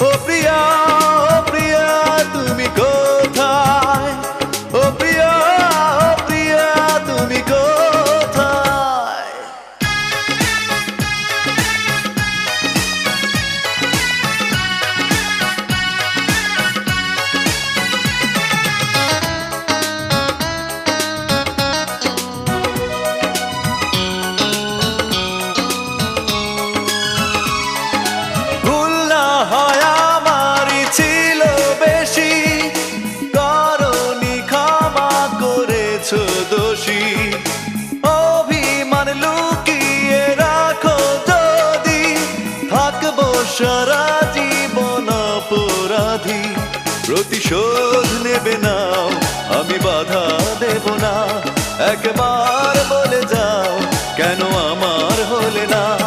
ও প্রিয়া ও প্রিয়া তুমি কোথায়? ও প্রিয়া তুমি কোথায় দোষী। অভিমান লুকিয়ে রাখো যদি। থাকব সারা জীবন অপরাধী। প্রতিশোধ নেবে না, আমি বাধা দেব না। একবার বলে যাও, কেন আমার হলে না?